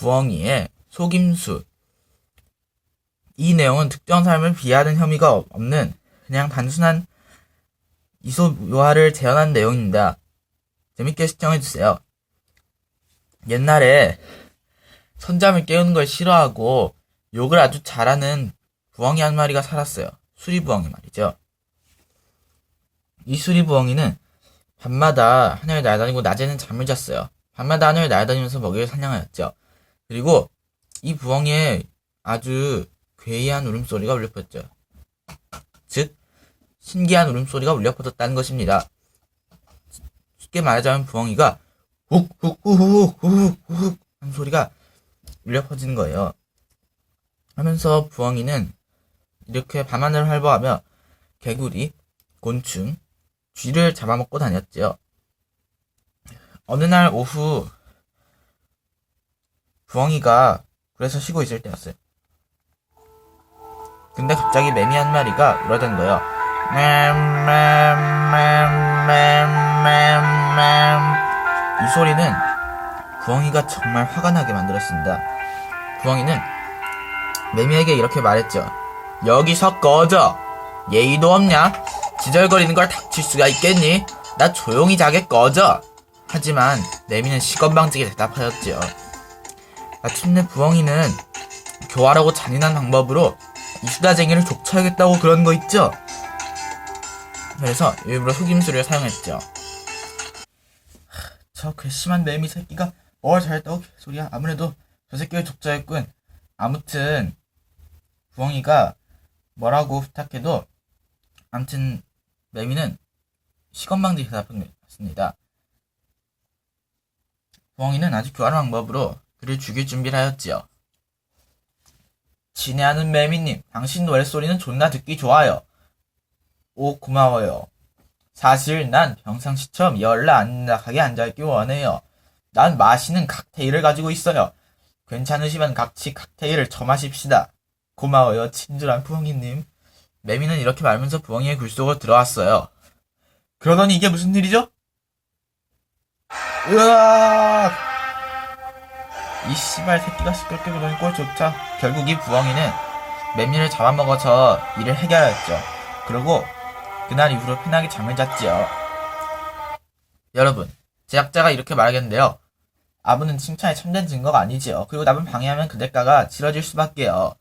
부엉이의 속임수. 이 내용은 특정 사람을 비하하는 혐의가 없는 그냥 단순한 이소묘화를 재현한 내용입니다. 재밌게 시청해주세요. 옛날에 선잠을 깨우는 걸 싫어하고 욕을 아주 잘하는 부엉이 한 마리가 살았어요. 수리부엉이 말이죠. 이 수리부엉이는 밤마다 하늘을 날아다니고 낮에는 잠을 잤어요. 밤마다 하늘을 날아다니면서 먹이를 사냥하였죠. 그리고 이 부엉이의 아주 괴이한 울음소리가 울려 퍼졌죠. 즉, 신기한 울음소리가 울려 퍼졌다는 것입니다. 쉽게 말하자면 부엉이가 훅훅후훅후훅후훅 하는 소리가 울려 퍼지는 거예요. 하면서 부엉이는 이렇게 밤하늘을 활보하며 개구리, 곤충, 쥐를 잡아먹고 다녔지요. 어느 날 오후 부엉이가 그래서 쉬고 있을 때였어요. 근데 갑자기 매미 한 마리가 울어댄 거예요. 이 소리는 부엉이가 정말 화가 나게 만들었습니다. 부엉이는 매미에게 이렇게 말했죠. 여기서 꺼져! 예의도 없냐? 지절거리는 걸 닥칠 수가 있겠니? 나 조용히 자게 꺼져! 하지만 매미는 시건방지게 대답하였지요. 마침내 부엉이는 교활하고 잔인한 방법으로 이 수다쟁이를 족쳐야겠다고 그런 거 있죠? 그래서 일부러 속임수를 사용했죠. 하, 저 괘씸한 매미 새끼가 뭘 잘했다고 소리야. 아무래도 저 새끼를 족쳐했군. 아무튼 부엉이가 뭐라고 부탁해도 아무튼 매미는 시건방지 대답했습니다. 부엉이는 아주 교활한 방법으로 그를 죽일 준비를 하였지요. 친애하는 매미님, 당신 노랫소리는 존나 듣기 좋아요. 오, 고마워요. 사실 난 평상시처럼 열나 안락하게 앉아있기 원해요. 난 마시는 칵테일을 가지고 있어요. 괜찮으시면 같이 칵테일을 처마십시다. 고마워요, 친절한 부엉이님. 매미는 이렇게 말면서 부엉이의 굴 속으로 들어왔어요. 그러더니 이게 무슨 일이죠? 으악! 이 씨발 새끼가 시끄럽게 그러니 꼴조차 결국 이 부엉이는 매미를 잡아먹어서 일을 해결하였죠. 그리고 그날 이후로 편하게 잠을 잤지요. 여러분, 제작자가 이렇게 말하겠는데요. 아부는 칭찬에 참된 증거가 아니지요. 그리고 남을 방해하면 그 대가가 치러질 수밖에요.